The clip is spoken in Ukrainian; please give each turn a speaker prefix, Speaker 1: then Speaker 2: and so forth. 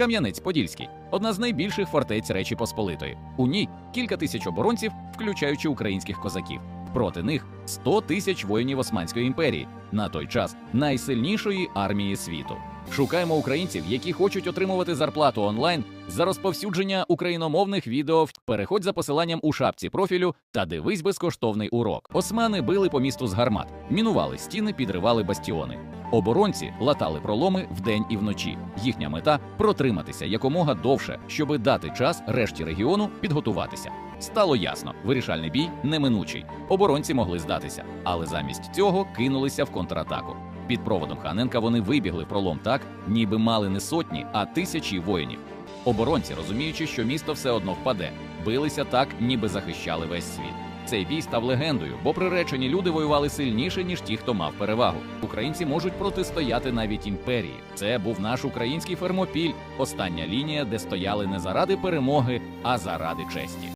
Speaker 1: Кам'янець-Подільський одна з найбільших фортець Речі Посполитої. У ній кілька тисяч оборонців, включаючи українських козаків. Проти них 100 тисяч воїнів Османської імперії, на той час найсильнішої армії світу. Шукаємо українців, які хочуть отримувати зарплату онлайн за розповсюдження україномовних відео. Переходь за посиланням у шапці профілю та дивись безкоштовний урок. Османи били по місту з гармат, мінували стіни, підривали бастіони. Оборонці латали проломи вдень і вночі. Їхня мета протриматися якомога довше, щоби дати час решті регіону підготуватися. Стало ясно, вирішальний бій неминучий. Оборонці могли здатися, але замість цього кинулися в контратаку. Під проводом Ханенка вони вибігли в пролом так, ніби мали не сотні, а тисячі воїнів. Оборонці, розуміючи, що місто все одно впаде, билися так, ніби захищали весь світ. Цей бій став легендою, бо приречені люди воювали сильніше, ніж ті, хто мав перевагу. Українці можуть протистояти навіть імперії. Це був наш український фермопіль, остання лінія, де стояли не заради перемоги, а заради честі.